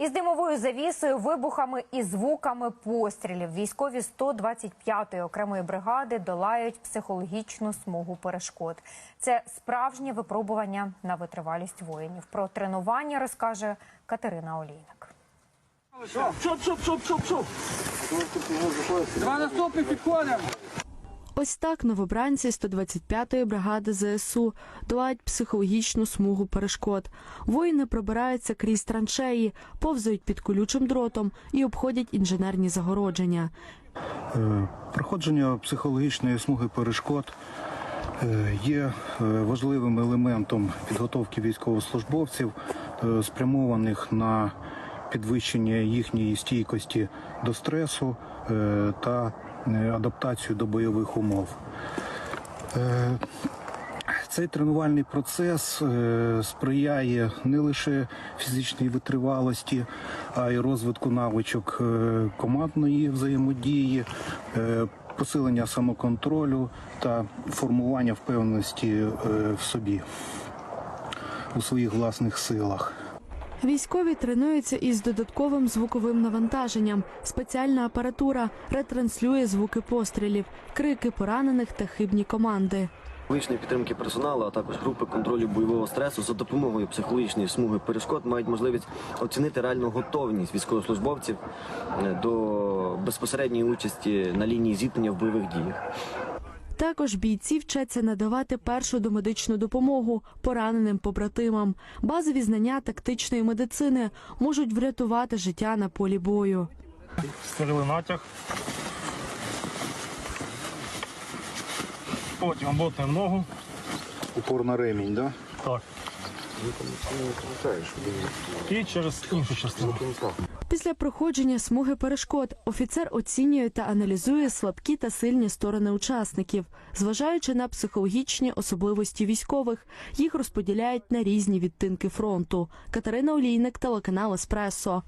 Із димовою завісою, вибухами і звуками пострілів військові 125-ї окремої бригади долають психологічну смугу перешкод. Це справжнє випробування на витривалість воїнів. Про тренування розкаже Катерина Олійник. Чоп, чоп, чоп, чоп, чоп. Два наступних підходимо. Ось так новобранці 125-ї бригади ЗСУ долають психологічну смугу перешкод. Воїни пробираються крізь траншеї, повзають під колючим дротом і обходять інженерні загородження. Е, Проходження психологічної смуги перешкод е, є е, важливим елементом підготовки військовослужбовців, спрямованих на підвищення їхньої стійкості до стресу е, та е, адаптацію до бойових умов. Е, Цей тренувальний процес сприяє не лише фізичній витривалості, а й розвитку навичок командної взаємодії, посилення самоконтролю та формування впевненості в собі у своїх власних силах. Військові тренуються із додатковим звуковим навантаженням. Спеціальна апаратура ретранслює звуки пострілів, крики поранених та хибні команди. Психологічної підтримки персоналу, а також групи контролю бойового стресу за допомогою психологічної смуги перешкод мають можливість оцінити реальну готовність військовослужбовців е, до безпосередньої участі на лінії зіткнення в бойових діях. Також бійці вчаться надавати першу домедичну допомогу пораненим побратимам. Базові знання тактичної медицини можуть врятувати життя на полі бою. створили натяг. Потім обмотуємо ногу. Упор на ремінь, да? Так. І через іншу частину. Після проходження смуги перешкод офіцер оцінює та аналізує слабкі та сильні сторони учасників. Зважаючи на психологічні особливості військових, їх розподіляють на різні відтинки фронту. Катерина Олійник, телеканал Еспресо.